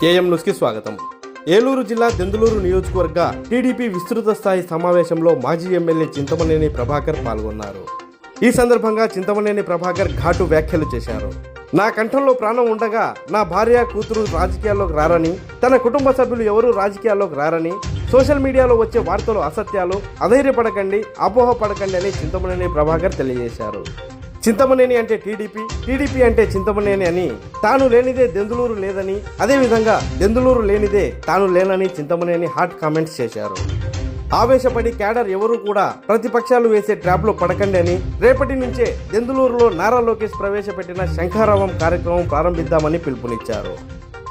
KM న్యూస్కి స్వాగతం. ఏలూరు జిల్లా దెందులూరు నియోజకవర్గ టీడీపీ విస్తృత స్థాయి సమావేశంలో మాజీ ఎమ్మెల్యే చింతమనేని ప్రభాకర్ పాల్గొన్నారు. ఈ సందర్భంగా చింతమనేని ప్రభాకర్ ఘాటు వ్యాఖ్యలు చేశారు. నా కంఠంలో ప్రాణం ఉండగా నా భార్య కూతురు రాజకీయాల్లోకి రారని తన కుటుంబ సభ్యులు ఎవరూ రాజకీయాల్లోకి రారని సోషల్ మీడియాలో వచ్చే వార్తలు అసత్యాలు అధైర్యపడకండి అపోహపడకండి అని చింతమనేని ప్రభాకర్ తెలియజేశారు. చింతమనేని అంటే టీడీపీ టీడీపీ అంటే చింతమనేని అని తాను లేనిదే దెందులూరు లేదని అదేవిధంగా దెందులూరు లేనిదే తాను లేనని చింతమనేని హాట్ కామెంట్స్ చేశారు. ఆవేశపడి క్యాడర్ ఎవరూ కూడా ప్రతిపక్షాలు వేసే ట్రాప్లో పడకండి అని రేపటి నుంచే దెందులూరులో నారా లోకేష్ ప్రవేశపెట్టిన శంఖారావం కార్యక్రమం ప్రారంభిద్దామని పిలుపునిచ్చారు.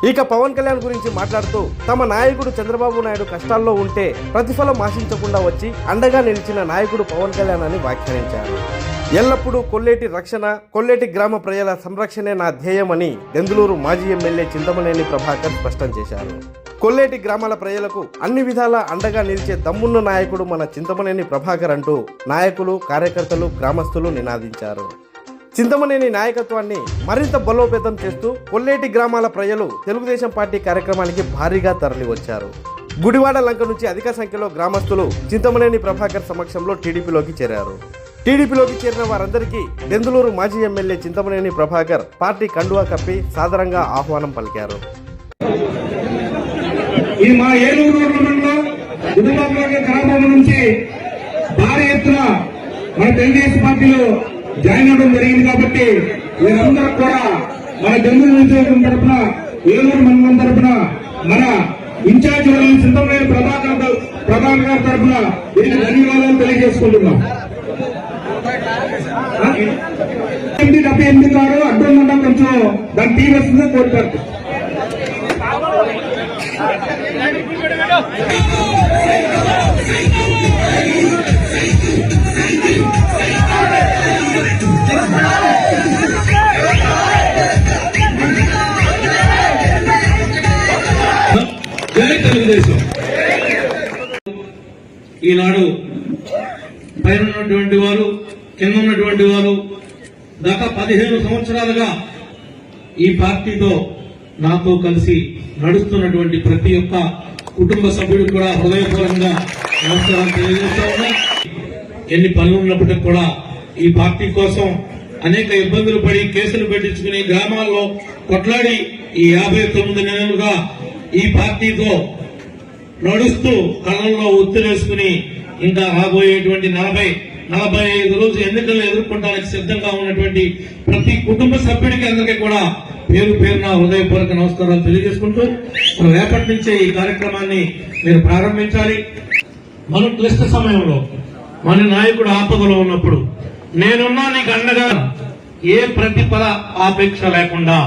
ఇక పవన్ కళ్యాణ్ గురించి మాట్లాడుతూ తమ నాయకుడు చంద్రబాబు నాయుడు కష్టాల్లో ఉంటే ప్రతిఫలం ఆశించకుండా వచ్చి అండగా నిలిచిన నాయకుడు పవన్ కళ్యాణ్ అని వ్యాఖ్యానించారు. ఎల్లప్పుడూ కొల్లేటి రక్షణ కొల్లేటి గ్రామ ప్రజల సంరక్షణే నా ధ్యేయమని దెందులూరు మాజీ ఎమ్మెల్యే చింతమనేని ప్రభాకర్ స్పష్టం చేశారు. కొల్లేటి గ్రామాల ప్రజలకు అన్ని విధాలా అండగా నిలిచే దమ్మున్న నాయకుడు మన చింతమనేని ప్రభాకర్ అంటూ నాయకులు కార్యకర్తలు గ్రామస్తులు నినాదించారు. చింతమనేని నాయకత్వాన్ని మరింత బలోపేతం చేస్తూ కొల్లేటి గ్రామాల ప్రజలు తెలుగుదేశం పార్టీ కార్యక్రమానికి భారీగా తరలివచ్చారు. గుడివాడ లంక నుంచి అధిక సంఖ్యలో గ్రామస్తులు చింతమనేని ప్రభాకర్ సమక్షంలో టీడీపీలోకి చేరారు. టీడీపీలోకి చేరిన వారందరికీ దెందులూరు మాజీ ఎమ్మెల్యే చింతమనేని ప్రభాకర్ పార్టీ కండువా కప్పి సాదరంగా ఆహ్వానం పలికారు. ఈ మా ఏలూరు మండలంలో గ్రామం నుంచి భారీ ఎత్తున మన తెలుగుదేశం పార్టీలో జాయిన్ అవడం జరిగింది కాబట్టి వీరందరూ కూడా మన జమ్మూ నియోజకవర్గం తరఫున ఏలూరు మండలం తరఫున మన ఇన్ఛార్జ్ సింధమైన ప్రభాకర్ ద- ప్రభాకర్ గారి తరఫున వీరికి ధన్యవాదాలు తెలియజేసుకుంటున్నాం. డెబ్బై ఎనిమిది గారు అడ్డుందంటే కొంచెం? దాని టీవీ వస్తుందో? కోరుతారు జై తెలుగుదేశం. ఈనాడు పైన ఉన్నటువంటి వారు కింద ఉన్నటువంటి వారు గత పదిహేను సంవత్సరాలుగా ఈ పార్టీతో నాతో కలిసి నడుస్తున్నటువంటి ప్రతి ఒక్క కుటుంబ సభ్యుడు కూడా హృదయపూర్వకంగా నమస్కారం తెలియజేస్తా ఉన్నా. ఎన్ని పనులు ఉన్నప్పటికీ కూడా ఈ పార్టీ కోసం అనేక ఇబ్బందులు పడి కేసులు పెట్టించుకుని గ్రామాల్లో కొట్లాడి ఈ యాభై తొమ్మిది నెలలుగా ఈ పార్టీతో నడుస్తూ కళ్ళల్లో ఒత్తిలేసుకుని ఇంకా రాబోయేటువంటి నలభై నలభై ఐదు రోజు ఎన్నికలను ఎదుర్కొంటానికి సిద్ధంగా ఉన్నటువంటి ప్రతి కుటుంబ సభ్యుడికి అందరికీ కూడా పేరు పేరున హృదయపూర్వక నమస్కారాలు తెలియజేసుకుంటూ రేపటి నుంచే ఈ కార్యక్రమాన్ని మీరు ప్రారంభించాలి. మన క్లిష్ట సమయంలో మన నాయకుడు ఆపదలో ఉన్నప్పుడు నేనున్నా నీకు అండగా ఏ ప్రతిఫల ఆపేక్ష లేకుండా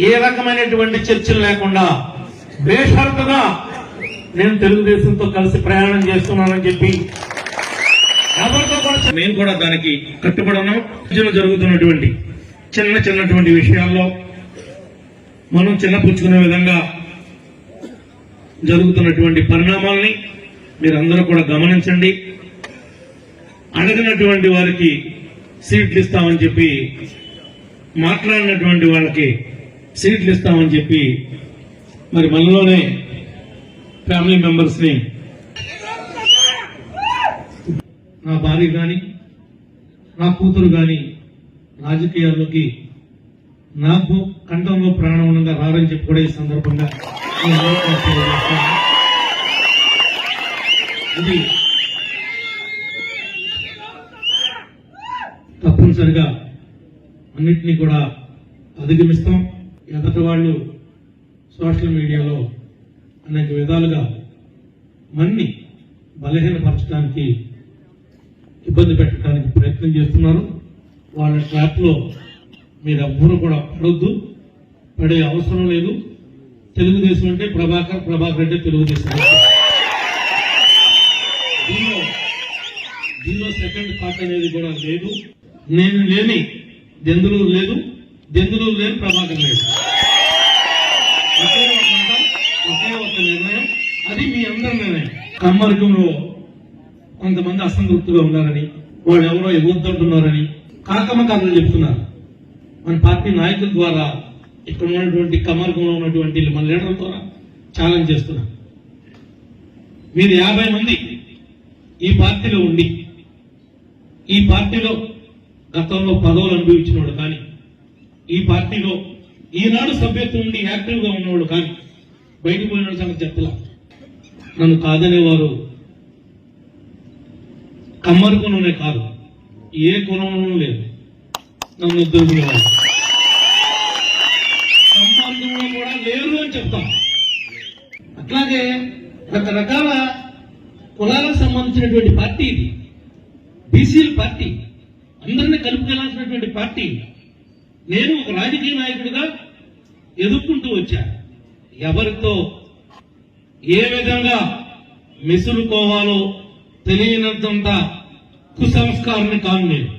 ఏ రకమైనటువంటి చర్చలు లేకుండా బేషరతుగా నేను తెలుగుదేశంతో కలిసి ప్రయాణం చేస్తున్నానని చెప్పి మేము కూడా దానికి కట్టుబడి ఉన్నాం జరుగుతున్నటువంటి చిన్న చిన్నటువంటి విషయాల్లో మనం చిన్నపుచ్చుకునే విధంగా జరుగుతున్నటువంటి పరిణామాల్ని మీరందరూ కూడా గమనించండి. అడగినటువంటి వారికి సీట్లు ఇస్తామని చెప్పి మాట్లాడినటువంటి వాళ్ళకి సీట్లు ఇస్తామని చెప్పి మరి మనలోనే ఫ్యామిలీ మెంబర్స్ నా భార్య గాని నా కూతురు గాని రాజకీయాల్లోకి నాకు కంఠంలో ప్రాణం ఉండగా రారని చెప్పి కూడా ఈ సందర్భంగా ఇది తప్పనిసరిగా అన్నిటినీ కూడా అధిగమిస్తాం. ఎదటి వాళ్ళు సోషల్ మీడియాలో అనేక విధాలుగా మన్ని బలహీనపరచడానికి ఇబ్బంది పెట్టడానికి ప్రయత్నం చేస్తున్నారు వాళ్ళ ట్రాప్లో మీరు ఎవ్వరూ కూడా పడొద్దు. పడే అవసరం లేదు. తెలుగుదేశం అంటే ప్రభాకర్ ప్రభాకర్ అంటే తెలుగుదేశం. దీనిలో దీనిలో సెకండ్ పార్ట్ అనేది కూడా లేదు. నేను లేని దెందులూరు లేదు. దెందులూరు లేని ప్రభాకర్ లేదు. ఒకే ఒక ఒకే ఒక నిర్ణయం. అది మీ అందరి నిర్ణయం. కమ్మర్గంలో కొంతమంది అసంతృప్తిగా ఉన్నారని వాళ్ళు ఎవరో ఎగురుతుంటున్నారని కాకమకారులు చెప్తున్నారు. మన పార్టీ నాయకుల ద్వారా ఇక్కడ ఉన్నటువంటి కమర్గంలో ఉన్నటువంటి మన లీడర్ల ద్వారా ఛాలెంజ్ చేస్తున్నా మీరు యాభై మంది ఈ పార్టీలో ఉండి ఈ పార్టీలో గతంలో పదవులు అనుభవించినోడు కానీ ఈ పార్టీలో ఈనాడు సభ్యత్వం ఉండి యాక్టివ్గా ఉన్నవాడు కానీ బయటకు పోయిన సంగతి చెప్పలా. నన్ను కాదనేవారు కమ్మరి కులంలోనే కాదు ఏ కులంలోనూ లేదు. నన్ను ఉద్యోగులు కమ్మర్గంలో కూడా లేరు అని చెప్తాం. అట్లాగే రకరకాల కులాలకు సంబంధించినటువంటి పార్టీ ఇది. బీసీల పార్టీ అందరినీ కలుపుకెళ్ళాల్సినటువంటి పార్టీ. నేను ఒక రాజకీయ నాయకుడిగా ఎదుర్కొంటూ వచ్చా. ఎవరితో ఏ విధంగా మెసులుకోవాలో తెలియనంత కుసంస్కారాన్ని కాను నేను.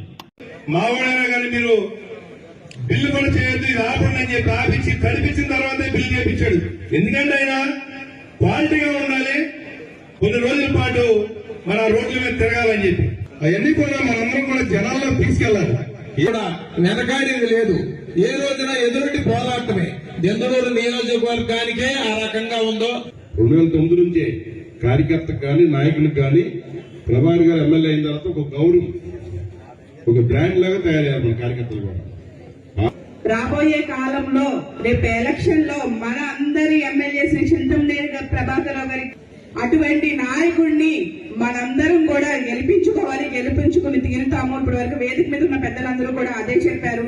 మావాడైనా కానీ మీరు బిల్లు కూడా చేయొద్దు ఇది ఆపండి అని చెప్పి ఆపించి కనిపించిన తర్వాతే బిల్లు చేయించాడు. ఎందుకంటే ఆయన క్వాలిటీగా ఉండాలి కొన్ని రోజుల పాటు మన రోడ్ల మీద తిరగాలని చెప్పి. అవన్నీ కూడా మనందరం కూడా జనాల్లో తీసుకెళ్ళాలి. ఇక్కడ వెనకాడేది లేదు. ఏ రోజున ఎదురుటి పోరాటమే. దెందులూరు నియోజకవర్గానికే ఆ రకంగా ఉందో. రెండు వేల తొమ్మిది నుంచే కార్యకర్తకు కానీ నాయకులకు కానీ ప్రభాకర్ గారు ఎమ్మెల్యే అయిన తర్వాత ఒక గౌరవం ఒక బ్రాండ్ లాగా తయారయ్యారు మన కార్యకర్తలు కూడా. రాబోయే కాలంలో రేపు ఎలక్షన్లో మన అందరి ఎమ్మెల్యే శ్రీ చింతమనేని ప్రభాకర్ గారి అటువంటి నాయకుడిని మనందరం కూడా గెలిపించుకోవాలి గెలిపించుకుని తీరుతాము. ఇప్పటి వరకు వేదిక మీద ఉన్న పెద్దలందరూ కూడా అదే చెప్పారు.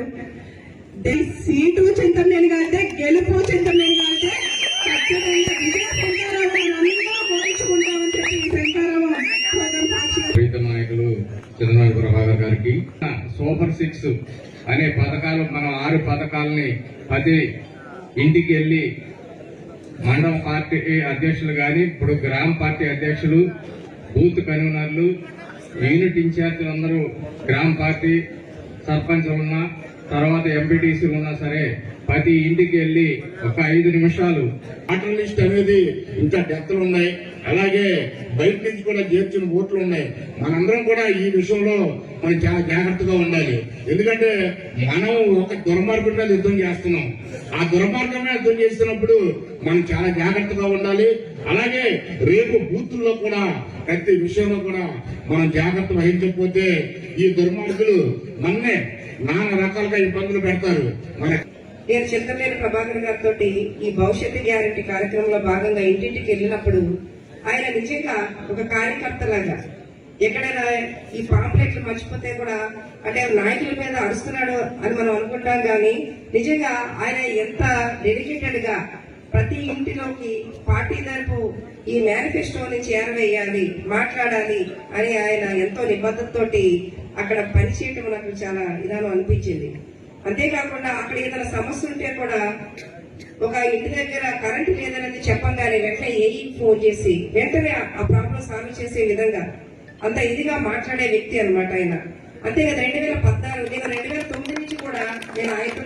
దే- సీటు చింతమనేని గారితే గెలుపు చింతమనేని గారితే ఖచ్చితంగా చంద్రబాబు ప్రభాకర్ గారికి. సూపర్ సిక్స్ అనే పథకాలు మనం ఆరు పథకాలని ప్రతి ఇంటికి వెళ్ళి మండల పార్టీ అధ్యక్షులు కానీ ఇప్పుడు గ్రామ పార్టీ అధ్యక్షులు బూత్ కన్వీనర్లు యూనిట్ ఇన్ఛార్జీలు అందరూ గ్రామ పార్టీ సర్పంచ్ ఉన్నా తర్వాత ఎంపీటీసీలు ఉన్నా సరే ప్రతి ఇంటికి వెళ్ళి ఒక ఐదు నిమిషాలు వాటర్ లిస్ట్ అనేది ఇంకా డెప్త్లు ఉన్నాయి. అలాగే బయట నుంచి కూడా చేర్చిన ఓట్లు ఉన్నాయి. మనందరం కూడా ఈ విషయంలో మనం చాలా జాగ్రత్తగా ఉండాలి. ఎందుకంటే మనం ఒక దుర్మార్గం మీద యుద్ధం చేస్తున్నాం. ఆ దుర్మార్గం యుద్ధం చేస్తున్నప్పుడు మనం చాలా జాగ్రత్తగా ఉండాలి. అలాగే రేపు బూతుల్లో కూడా ప్రతి విషయంలో కూడా మనం జాగ్రత్త వహించకపోతే ఈ దుర్మార్గులు మన్నే నానా రకాలుగా ఇబ్బందులు పెడతారు. మన నేను చింతలేని ప్రభాకర్ గారితో ఈ భవిష్యత్తు గ్యారంటీ కార్యక్రమంలో భాగంగా ఇంటింటికి వెళ్ళినప్పుడు ఆయన నిజంగా ఒక కార్యకర్తలాగా ఎక్కడైనా ఈ పాంప్లెట్లు మర్చిపోతే కూడా అంటే నాయకుల మీద అరుస్తున్నాడు అని మనం అనుకుంటాం కానీ నిజంగా ఆయన ఎంత డెడికేటెడ్గా ప్రతి ఇంటిలోకి పార్టీ తరపు ఈ మేనిఫెస్టోని చేరవేయాలి మాట్లాడాలి అని ఆయన ఎంతో నిబద్ధతతోటి అక్కడ పనిచేయటం నాకు చాలా విధానం అనిపించింది. అంతేకాకుండా అక్కడ ఏదైనా సమస్య ఉంటే కూడా ఒక ఇంటి దగ్గర కరెంటు లేదనేది చెప్పంగానే వెంటనే ఏఈ ఫోన్ చేసి వెంటనే ఆ ప్రాబ్లం సాల్వ్ చేసే విధంగా అంత ఇదిగా మాట్లాడే వ్యక్తి అన్నమాట ఆయన. అంతేకాదు రెండు వేల పద్నాలుగు నేను రెండు వేల తొమ్మిది నుంచి కూడా నేను ఆయనతో